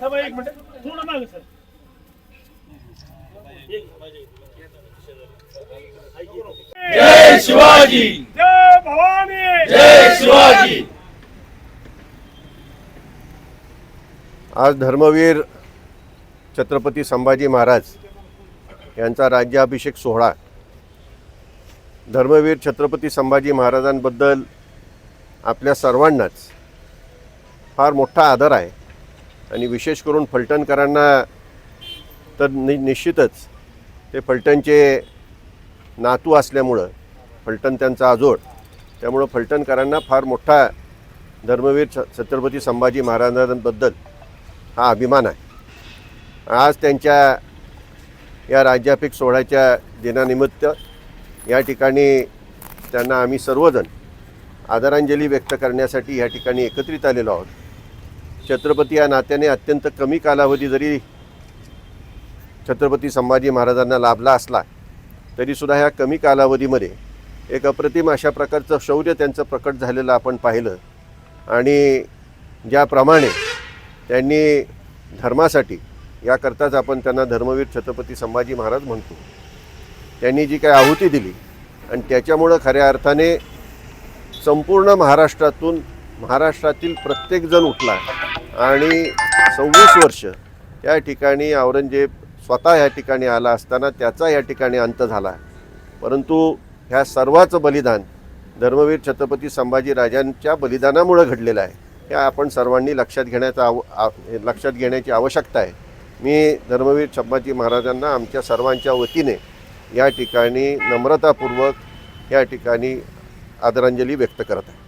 थांबा एक मिनिट. थोडं मागे सर. जय शिवाजी. जय भवानी. जय शिवाजी. आज धर्मवीर छत्रपती संभाजी महाराज यांचा राज्याभिषेक सोहळा. धर्मवीर छत्रपती संभाजी महाराजांबद्दल आपल्या सर्वांनाच फार मोठा आदर आहे. आणि विशेष करून फलटणकरांना तर नि निश्चितच ते फलटणचे नातू असल्यामुळं फलटण त्यांचा आजोड त्यामुळं फलटणकरांना फार मोठा धर्मवीर छ छत्रपती संभाजी महाराजांबद्दल हा अभिमान आहे. आज त्यांच्या या राज्याभिषेक सोहळ्याच्या दिनानिमित्त या ठिकाणी त्यांना आम्ही सर्वजण आदरांजली व्यक्त करण्यासाठी या ठिकाणी एकत्रित आलेलो आहोत. छत्रपती या नात्याने अत्यंत कमी कालावधी जरी छत्रपती संभाजी महाराजांना लाभला असला तरीसुद्धा ह्या कमी कालावधीमध्ये एक अप्रतिम अशा प्रकारचं शौर्य त्यांचं प्रकट झालेलं आपण पाहिलं. आणि ज्याप्रमाणे त्यांनी धर्मासाठी याकरताच आपण त्यांना धर्मवीर छत्रपती संभाजी महाराज म्हणतो. त्यांनी जी काही आहुती दिली आणि त्याच्यामुळं खऱ्या अर्थाने संपूर्ण महाराष्ट्रातून महाराष्ट्रातील प्रत्येकजण उठला आणि सव्वीस वर्ष या ठिकाणी औरंगजेब स्वतः या ठिकाणी आला असताना त्याचा या ठिकाणी अंत झाला. परंतु ह्या सर्वाचं बलिदान धर्मवीर छत्रपती संभाजी राजांच्या बलिदानामुळं घडलेलं आहे. हे आपण सर्वांनी लक्षात घेण्याचा आव लक्षात घेण्याची आवश्यकता आहे. मी धर्मवीर संभाजी महाराजांना आमच्या सर्वांच्या वतीने या ठिकाणी नम्रतापूर्वक या ठिकाणी आदरांजली व्यक्त करत आहे.